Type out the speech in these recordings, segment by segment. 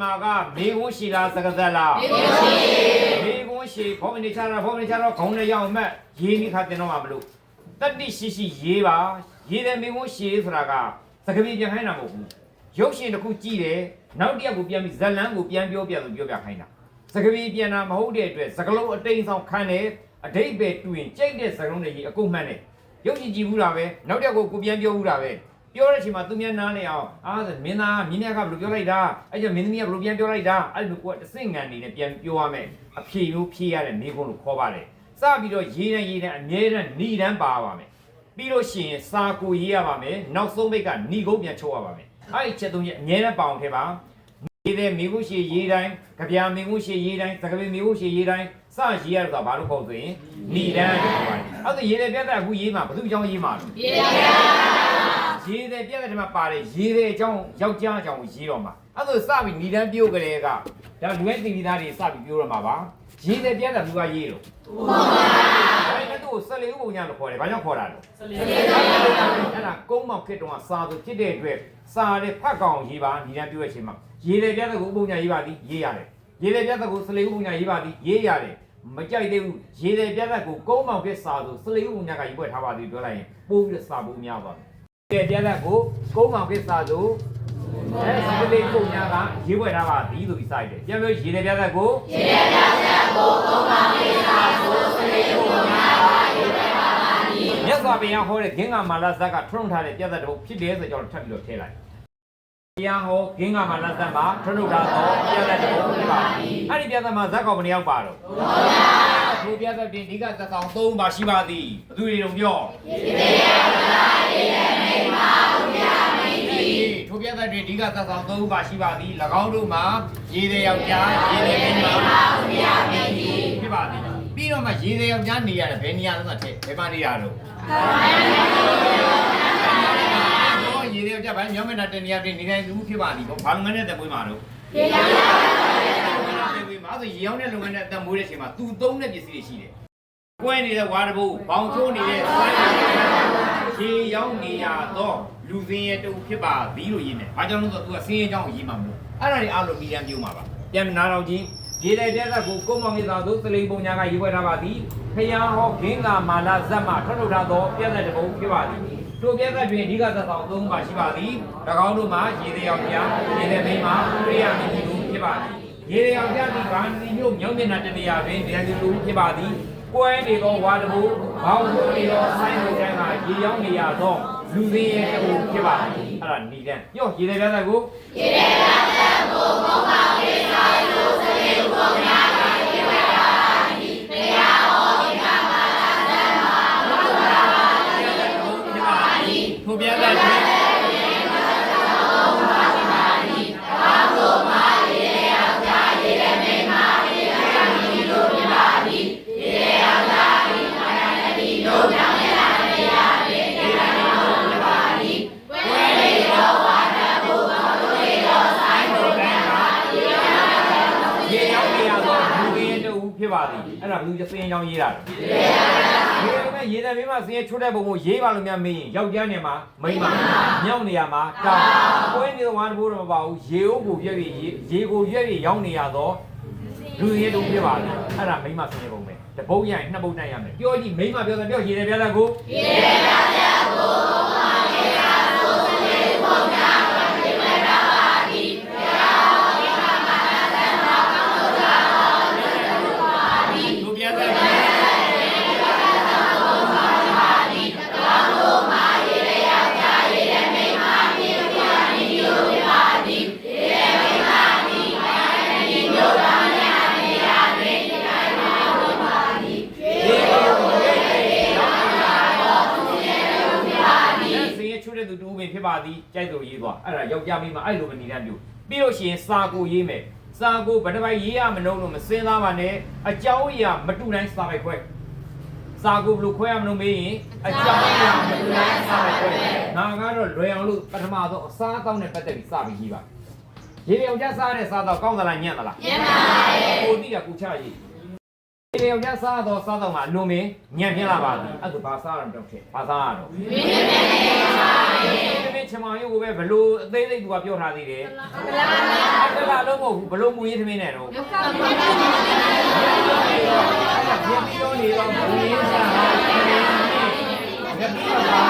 မှာကမေကွန်းရှိလားစကစက်လားမေကွန်းရှိမေကွန်းရှိဘောမနေချတာဘောမနေချတော့ခေါင်းနဲ့ရောက်မှတ်ရေးမိခါတင်တော့မှာမလို့တတိရှိရှိရေးပါရေးတယ်မေကွန်းရှိဆိုတာကစကပြေပြန်ခိုင်းတာမဟုတ်ဘူးရုပ်ရှင်တစ်ခုကြည့်တယ်နောက်တစ်ယောက်ကိုပြန်ပြီးဇလန်းကိုပြန်ပြောပြလို့ပြောပြခိုင်းတာစကပြေပြန်တာမဟုတ်တဲ့အတွက်စကလုံးအတိမ်ဆောင်ခံတယ်အတိတ်ပဲတူရင်ကြိတ်တဲ့စကလုံးတွေကြီးအကုန်မှန်တယ်ရုပ်ရှင်ကြည့်ဘူးတာပဲနောက်တစ်ယောက်ကိုကိုပြန်ပြောဘူးတာပဲ ပြောတဲ့အချိန်မှာသူများနားနေအောင်အားဆိုမင်းသားမင်းများကဘယ်လိုပြောလိုက်တာအဲ့ကျမင်းသမီးကဘယ်လိုပြန်ပြောလိုက်တာအဲ့လိုကိုကတဆင့်ငံနေနဲ့ပြန်ပြောရမယ်အဖြေမျိုးဖြေရတဲ့မိကုန်းလို့ခေါ်ပါတယ်စပြီးတော့ရေးတန်းရေးတန်းအမြဲတမ်းဏီတန်းပါပါမယ်ပြီးလို့ရှိရင်စာကိုရေးရပါမယ်နောက်ဆုံးဘိတ်ကဏီကုန်းပြန်ချုပ်ရပါမယ်အဲ့ဒီချက်သုံးချက်အမြဲတမ်းပါအောင်ထဲပါရေးတဲ့မိကုန်းရှိရေးတိုင်းကြပြမိကုန်းရှိရေးတိုင်းသကပေမိကုန်းရှိရေးတိုင်းစရေးရတော့ဘာလို့ခေါ်ဆိုရင်ဏီတန်းလို့ခေါ်ပါတယ်အဲ့ဒါရေးတဲ့ပြတ်တဲ့အခုရေးမှာဘယ်သူကြောင့်ရေးမှာလဲပြေပါဗျာ ရေးတဲ့ပြက်တဲ့မှာပါတယ်ရေးတဲ့အကြောင်းယောက်ျားအကြောင်းကိုရေးတော့မှာအဲ့ဒါဆိုစပြီးဏီတန်းပြုတ်ကြတဲ့ကဒါလူရဲ့တင်ပြီးသားတွေစပြီးပြောရမှာပါရေးတဲ့ပြက်တဲ့လူကရေးတော့ဟုတ်ပါဘူးအဲ့ဒါတော့ဆလေဥပုံညာလို့ခေါ်တယ်ဘာကြောင့်ခေါ်တာလဲဆလေဥပုံညာအဲ့ဒါကုန်းမောက်ခစ်တုံးကစာဆိုဖြစ်တဲ့အတွက်စာတဲ့ဖတ်ကောင်ရေးပါဏီတန်းပြုတ်ရဲ့အချိန်မှာရေးတဲ့ပြက်တဲ့ကိုဥပုံညာရေးပါသည်ရေးရတယ်ရေးတဲ့ပြက်တဲ့ကိုဆလေဥပုံညာရေးပါသည်ရေးရတယ်မကြိုက်သေးဘူးရေးတဲ့ပြက်တဲ့ကိုကုန်းမောက်ခစ်စာဆိုဆလေဥပုံညာကရေးပွဲထားပါသည်ပြောလိုက်ရင်ပိုးပြီးစာပိုးများပါတယ် တဲ့ပြက်ကိုကုန်းမောင်ကိစ္စဆိုအဲစပလေးပုံညာကရေးပွဲထားပါသည်လို့ပြီးဆိုင်တယ်ပြန်ပြောရေးတဲ့ပြက်ကိုရေရပြဆက်ကိုကုန်းပါမေးစာကိုစလေးကိုညာပါရေပဲပါပါဒီမြတ်စွာဘုရားဟောတဲ့ဂင်္ဂမာလဇက်ကထွန်းထားတဲ့ပြက်တဲ့တပုတ်ဖြစ်တယ်ဆိုကြောင့်ထပ်ပြီးတော့ထည့်လိုက်ဘုရားဟောဂင်္ဂမာလဇက်မှာထွန်းထုတ်ထားသောပြက်တဲ့တပုတ်ဖြစ်ပါသည်အဲ့ဒီပြက်တဲ့မှာဇက်ကောင်ဘယ်နှယောက်ပါတော့ဘုရားဘုရားပြက်တဲ့ပြင်ဒီကသက်ဆောင်၃ပါရှိပါသည်ဘသူတွေတော့ပြောရေရပါရေရမိမဘုရားမင်းကြီး ထိုပြသက်တွေဒီကသက်ဆောင်၃ပါရှိပါသည်၎င်းတို့မှာရေတဲ့ယောက်ျားရေတဲ့မိန်းမဘုရားမင်းကြီးဖြစ်ပါသည်ပြီးတော့မှရေသေးယောက်ျားနေရတယ်ဘယ်နေရာလုံးကထဲဘယ်မှာနေရတော့တော့ရေသေးယောက်ျားဘာညောင်းမနာတဲ့နေရာတွေနေတိုင်းလူဖြစ်ပါသည်ပေါ့ဘာလုပ်ငန်းနဲ့တက်မွေးမှာတော့ရေရပါတက်မွေးမှာဆိုရေရောင်းတဲ့လုပ်ငန်းနဲ့တက်မွေးတဲ့အချိန်မှာသူသုံးတဲ့ပစ္စည်းတွေရှိတယ်ကွဲနေတဲ့ဝါတဘုတ်ဘောင်ချိုးနေတဲ့စိုင်း ရေရောင်းနေရတော့လူစင်းရဲ့တူဖြစ်ပါသည်လို့ရေးနေဘာကြောင့်လဲဆိုတော့ तू ကစင်းရဲ့အကြောင်းကိုရေးမှာမလို့အဲ့ဒါတွေအားလုံးမီဒီယံပြုံးမှာပါပြန်နားတော်ကြီးရေတဲ့တဲ့ကိုကုန်းမောင်ကြီးသာသို့သလိန်ပုံညာကရေးပွဲထားပါသည်ဖျားဟောဂင်းကမာလာဇတ်မှထွက်ထုတ်ထားသောပြည့်တဲ့တပုံဖြစ်ပါသည်တို့ပြည့်တဲ့တွင်အဓိကသက်ဆောင်သုံးပါရှိပါသည်၎င်းတို့မှာရေတဲ့ယောက်ျားရေတဲ့မိန်းမပြရမည်သူဖြစ်ပါသည်ရေတဲ့ယောက်ျားသည်ဗာဏီမျိုးမြောင်းမျက်နှာတနေရာတွင်တရားသူလူဖြစ်ပါသည် ကွဲနေသောဝါတဘူဘောင်းထိုးနေသောဆိုင်းကိုတန်းကရေရောင်းနေရသောလူသေးရဲ့တူဖြစ်ပါသည်အဲ့ဒါနီတန်းပြောရေတဲ့ပြတဲ့ကိုရေရပါဆက်ကိုကုန်းပါမေးစာကိုစလေးကိုညာပါရေ ရေတယ်ရေတယ်မင်းမစင်းချွတ်တဲ့ပုံကိုရေးပါလို့များမေးရင်ယောက်ျားနေမှာမိန်းမမြောက်နေရမှာတောင်းကိုင်းနေတော့ဝမ်းတဘိုးတော့မပါဘူးရေအုပ်ကိုရွက်ပြီးရေကိုရွက်ပြီးရောက်နေရတော့လူရင်းတူဖြစ်ပါသည်အဲ့ဒါမိန်းမစင်းပုံပဲတပုတ်ရရင်နှစ်ပုတ်နိုင်ရမယ်ပြောကြည့်မိန်းမပြောတယ်ပြောရေတယ်ပြောတယ်ကိုရေရပါဆက် ချွတ်တဲ့သူတူပင်ဖြစ်ပါသည်ကြိုက်လို့ရေးသွားအဲ့ဒါယောက်ျားမိန်းမအဲ့လိုမနေတတ်ဘူးပြီးလို့ရှိရင်စာကိုရေးမယ်စာကိုဘယ်တစ်ပိုက်ရေးရမလို့လို့မစင်းသားပါနဲ့အကြောင်းအရာမတူတိုင်းစာပိုက်ခွဲစာကိုဘယ်လိုခွဲရမလို့မေးရင်အကြောင်းအရာမတူတိုင်းစာပိုက်ခွဲငါကတော့လွယ်အောင်လို့ပထမဆုံးအစားအသောက်နဲ့ပတ်သက်ပြီးစပြီးရေးပါရေယောက်ျားစားတဲ့စားတော့ကောင်းသလားညံ့သလားညံ့ပါရဲ့ကိုတိကကူချရေးတဲ့ ယောက်ျားစားတော့စားတော့မှအလွန်မင်းညံ့ပြင်းလာပါသည်အဲ့ဒါဘာစားရတော့ဖြစ်ဘာစားရတော့မင်းမင်းချမောင်ရုပ်ကိုပဲဘလို့အသေးစိတ်သူကပြောထားသေးတယ်တလားလုံးမဟုတ်ဘူးဘလို့မူရေးသမင်းနဲ့တော့ပြင်းပြောနေတော့မူရေးစားငါပြီးပါငါ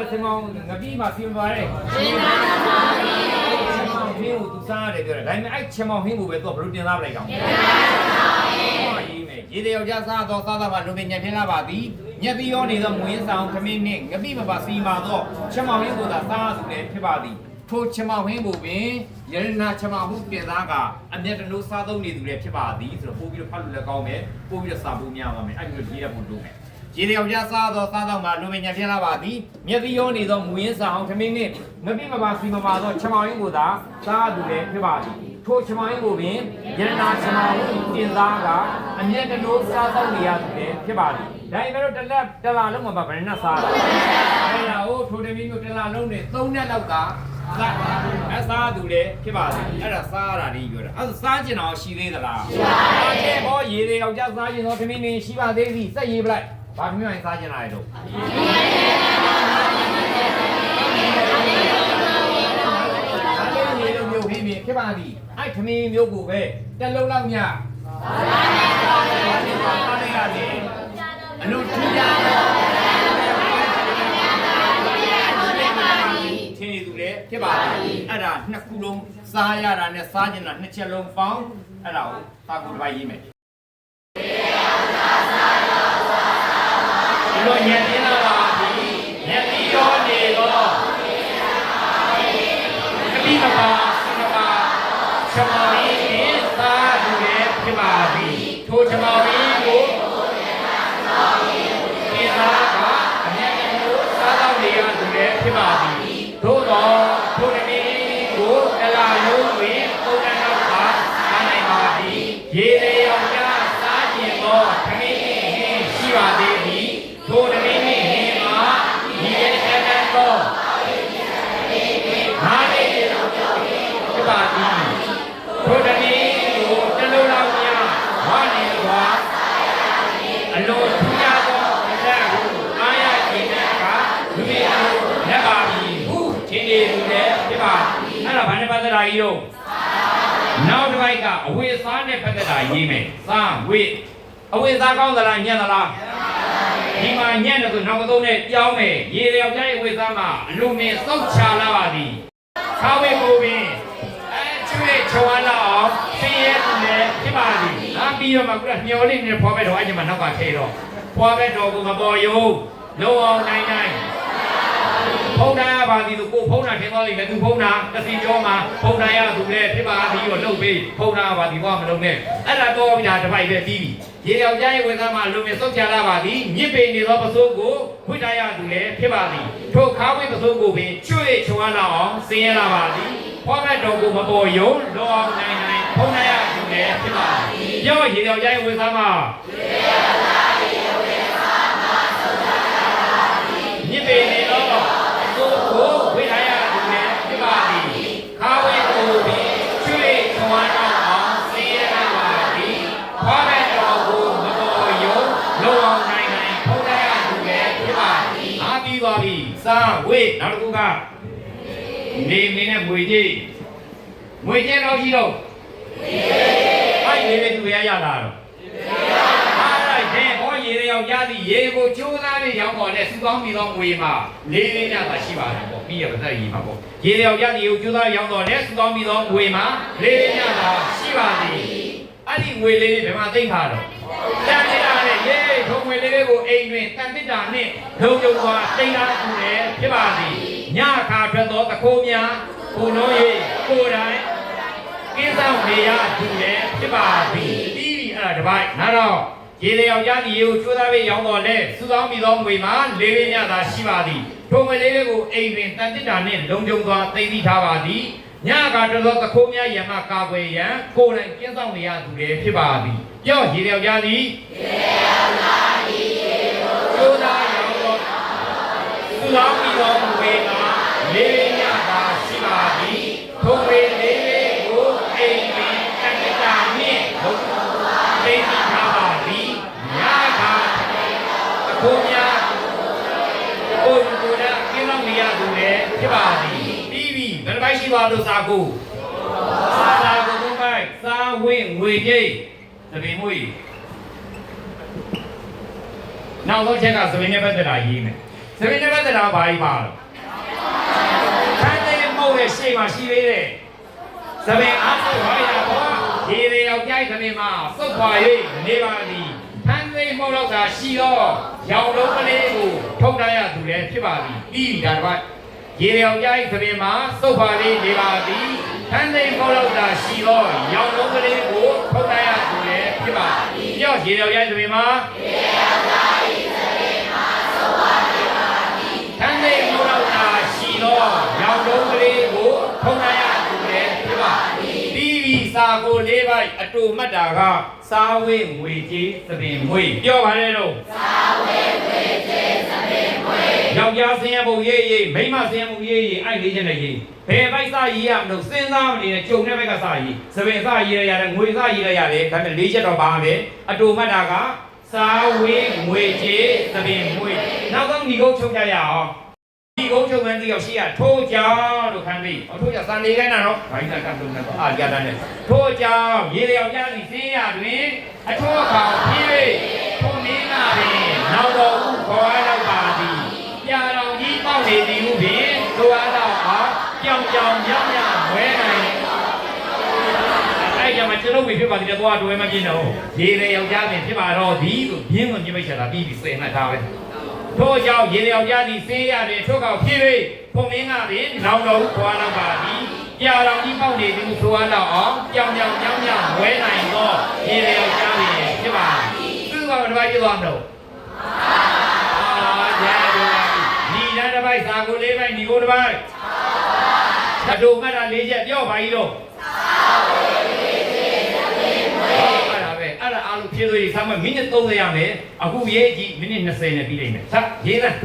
ပြီးမှချမောင်ငါပြီးမှစီမပါရဲချမောင်ဟင်းကိုသူစားရတယ်ပြောတယ်ဒါပေမဲ့အဲ့ချမောင်ဟင်းကိုပဲသူကဘလို့တင်စားပလိုက်တော့ရေးမယ်ရေးတဲ့ယောက်ျားစားတော့စားတော့မှလူပင်ညံပြင်းလာပါသည်ညက်ပြီးရောနေသောမွေးဆောင်ခမင်းနှင့်ငပိမပါစီမာတော့ချမောင်ဟင်းကိုသာစားသူလည်းဖြစ်ပါသည်ထိုချမောင်ဟင်းကိုပင်ယရနာချမောင်ဟုတင်သားကအမျက်တလို့စားသုံးနေသူလည်းဖြစ်ပါသည်ဆိုတော့ပို့ပြီးတော့ဖတ်လို့လည်းကောင်းမယ်ပို့ပြီးတော့စာဖို့များပါမယ်အဲ့ဒီလိုရေးရဖို့လုပ်မယ် ရေတယောက်ျားစားသောစားတော့မှလူမညာပြင်းလာပါသည်မျက်သီးရောနေသောမူရင်းဆောင်ထမင်းနှင့်မပြစ်မပါစီမပါသောချမောင်ရင်းကိုသာစားသူလည်းဖြစ်ပါသည်ထိုချမောင်ရင်းကိုပင်ယန္နာချမောင်တင်သားကအမျက်တလို့စားတော့နေရသူလည်းဖြစ်ပါသည်ဒါပေမဲ့တော့တစ်လက်တစ်လာလုံးမှာဗရဏစားတာအဲ့ဒါဟိုထိုတမင်းမျိုးတစ်လာလုံးနဲ့သုံးရက်လောက်ကစားအစားသူလည်းဖြစ်ပါသည်အဲ့ဒါစားရတာလေးပြောတာအဲ့ဒါစားကျင်တော့ရှိသေးသလားရှိပါသေးတယ်ဘောရေတယောက်ျားစားကျင်သောထမင်းနှင့်ရှိပါသေးသည်စက်ရေးပလိုက် ဘာမျိုးရင်စားကျင်လာရတော့အဲ့ဒီလိုမျိုးပြီးပြီဖြစ်ပါသည်အဲ့ခမင်းမျိုးကိုပဲတက်လုံးလောက်မြစားနေရတယ်အလို့ထူးကြတော့ထင်းနေသူလေဖြစ်ပါသည်အဲ့ဒါနှစ်ခုလုံးစားရတာနဲ့စားကျင်တာနှစ်ချက်လုံးပေါင်းအဲ့ဒါကိုတာကူတစ်ပိုက်ရေးမယ် ဒီလိုညံ့နေလာပါပြီညံ့ပြီးရောနေတော့ကတိမပါစနပါချမောင်းရင်သာသူရဲ့ဖြစ်ပါသည်ထိုချမောင်းရင်ကိုဒီသာကအမြဲတမ်းစားတော့နေရသူရဲ့ဖြစ်ပါသည် နောက်တစ်ပိုက်ကအဝေစားနဲ့ပတ်သက်တာရေးမယ်စားဝေအဝေစားကောင်းသလားညံ့သလားဒီမှာညံ့တယ်ဆိုနောက်သုံးနဲ့ကြောင်းမယ်ရေလျောက်ကြရဲ့ဝိသမှာအလိုမင်းစောက်ချလာပါသည်ခါဝေကိုပင်အဲကျွေးချောလာအောင်ပြည့်ရဲ့လည်းဖြစ်ပါသည်အပြီးတော့မှခုနမျောလေးနဲ့ဖွာပဲတော့အဲ့ဒီမှာနောက်ကထဲတော့ဖွာပဲတော့ကိုမပေါ်ယုံလုံးအောင်နိုင်နိုင် ဖုန်းထားရပါသည်ဆိုကိုဖုန်းတာထင်သွားလိမ့်မယ်သူဖုန်းတာတစ်စီပြောမှာဖုန်းထားရသူလည်းဖြစ်ပါသည်တော့လှုပ်ပေးဖုန်းထားပါသည်ဘာမလုပ်နဲ့အဲ့ဒါတော့ပြီးတာတစ်ပိုက်ပဲပြီးပြီရေယောက်ျားရဲ့ဝန်သားမှာလူမြစောက်ချလာပါသည်မြစ်ပေနေသောပစိုးကိုဝိတ္တရသူလည်းဖြစ်ပါသည်ထိုခါဝိပစိုးကိုပင်ကျွေချုံလာအောင်ဆင်းရဲလာပါသည်ဖွားဘက်တော်ကိုမပေါ်ယုံလောအောင်နိုင်နိုင်ဖုံးနိုင်ရသူလည်းဖြစ်ပါသည်ပြောရေယောက်ျားရဲ့ဝန်သားမှာမြစ်ပေနေသောပစိုး အားပြီးသွားပြီ။စာဝေးနောက်တစ်ခုကနေမင်းနဲ့ငွေကြီးငွေကြီးတော့ရှိတော့အဲ့ဒီလေသူရရလာတော့အားလိုက်တဲ့ဟောရေရောင်ရသည်ရေကိုကျိုးသားလေးရောင်းပေါ်နဲ့စူကောင်းပြီးတော့ငွေမှာလေးလေးညတာရှိပါတယ်ပေါ့ပြီးရပါသက်ရေးမှာပေါ့ရေရောင်ရသည်ကိုကျိုးသားရောင်းတော့နဲ့စူကောင်းပြီးတော့ငွေမှာလေးလေးညတာရှိပါသည်အဲ့ဒီငွေလေးတွေဘယ်မှာသိမ့်ထားတော့ တန်တိတာနဲ့ရေထုံငွေလေးတွေကိုအိမ်တွင်တန်တိတာနဲ့လုံုံစွာတိမ့်ထားသူလည်းဖြစ်ပါသည်ညခါထွက်သောတခိုးများကိုလုံး၍ကိုယ်တိုင်ကင်းဆောင်နေရသူလည်းဖြစ်ပါသည်ပြီးပြီအဲ့ဒါတစ်ပိုက်နောက်တော့ရေလျောင်ရသည်ရေကိုကျိုးသားပေးရောင်းတော်လဲစုဆောင်ပြီးသောငွေမှာလေးလေးညသာရှိပါသည် ထိုကလေးကိုအိမ်တွင်တန်တစ်တာနှင့်လုံခြုံစွာသိသိထားပါသည်ညကတသောသခိုးများယမကာကွယ်ရန်ကိုယ်တိုင်ကျင်းဆောင်နေရသူလည်းဖြစ်ပါသည်ကြောက်ရေလျောက်ကြသည်ရေလျောက်ကြသည်ကျိုးသားရောသောသူတော်ပြီးတော်မူပေကလေးညသာရှိပါသည်ထိုပေလေးလေးကိုအိမ်တွင်တန်တစ်တာနှင့်လုံခြုံစွာသိသိထားပါသည်ညကတခိုးများ နှရှိသွားလို့စာကိုစာကိုဘုံမိုက်စာဝင်းငွေကြီးသပင်မွေနောက်ဆုံးချက်ကသပင်နဲ့ပတ်သက်တာရေးမယ်သပင်နဲ့ပတ်သက်တာဘာကြီးပါလဲခန်းတဲ့မဟုတ်ရဲ့ရှေ့မှာရှိသေးတယ်သပင်အားထုတ်ဟောရဘောဒီလေရောက်ကြိုက်သပင်မှာစုပ်ခွာ၍နေပါသည်ခန်းတဲ့မဟုတ်တော့တာရှိတော့ရောင်လုံးကလေးကိုထုတ်ထားရသူလည်းဖြစ်ပါသည်ပြီးပြီဒါတစ်ပတ် ရေရောင်ကြိုက်သပင်မှာစုပ်ပါလေးနေပါသည်ထန်းသိမ်းပေါလောက်တာရှိသောရောင်လုံးကလေးကိုထုတ်တိုင်းရသူလည်းဖြစ်ပါသည်ပြောရေရောင်ကြိုက်သပင်မှာရေရောင်ကြိုက်သပင်မှာစုပ်ပါလေးပါသည်ထန်းသိမ်းပေါလောက်တာရှိသောရောင်လုံးကလေးကိုထုတ်တိုင်းရသူလည်းဖြစ်ပါသည်ပြီးပြီစာကိုလေးပိုက်အတူမှတ်တာကစာဝေးငွေကြီးသပင်မွေပြောပါလေတော့ ယောက်ျားဆင်းရဲပုံရေးရေးမိန်းမဆင်းရဲပုံရေးရေးအဲ့လေးချက်နဲ့ရေးဘယ်ဘိုက်စရေးရမလို့စဉ်းစားမနေနဲ့ကြုံတဲ့ဘက်ကစရေးသပင်စရေးရရတယ်ငွေစရေးရရတယ်ဒါပေမဲ့လေးချက်တော့ပါမယ်အတူမှတ်တာကစားဝေးငွေကြေးသပင်မွေနောက်ဆုံးညီကုန်းချုပ်ကြရအောင်ညီကုန်းချုပ်မှန်းတယောက်ရှိရထိုးကြောင်လို့ခံပြီးဟောထိုးကြောင်စံနေခိုင်းတာနော်ဘိုင်းကကပ်လို့နဲ့အာရတာနဲ့ထိုးကြောင်ရေလျောက်ကြစီစင်းရတွင်အထောက်ကောင်ပြေးထုံမင်းနာပင်နောက်တော်ဥခေါ် မှာကျွန်တော်ဝေဖြစ်ပါသေးတယ်သွားတွဲမပြင်းတော့ရေလေယောက်ျားပင်ဖြစ်ပါတော့သည်ဆိုပြင်းကိုပြင်းမိတ်ချက်တာပြီးပြီးစေမှတ်ထားပဲထို့ကြောင့်ရေလေယောက်ျားသည်စေးရတယ်ထို့ကောင်ဖြစ်၍ပုံမင်းကပင်နောင်တော်ဟုခေါ်တော့ပါသည်ပြာတော်ကြီးပေါက်နေသည်ဟုဆိုအပ်တော့အောင်ကြောင်ကြောင်မြောက်မြောက်ဝဲနိုင်တော့ရေလေယောက်ျားပင်ဖြစ်ပါသည်သူကဘာတစ်ပြည့်သွားမလို့အာကြတယ်ညီရတစ်ပိုက်စာကိုလေးပိုက်ညီကိုတစ်ပိုက်သတူမှတ်တာလေးချက်ပြောပါကြီးတော့အဲ့ဒါပဲ အဲ့ဒါအားလုံးဖြည့်ဆိုရင်ဆမ်းမမိနစ်30ရမယ်အခုရေးကြည့်မိနစ်20နဲ့ပြီးလိမ့်မယ်ဆက်ရေးလား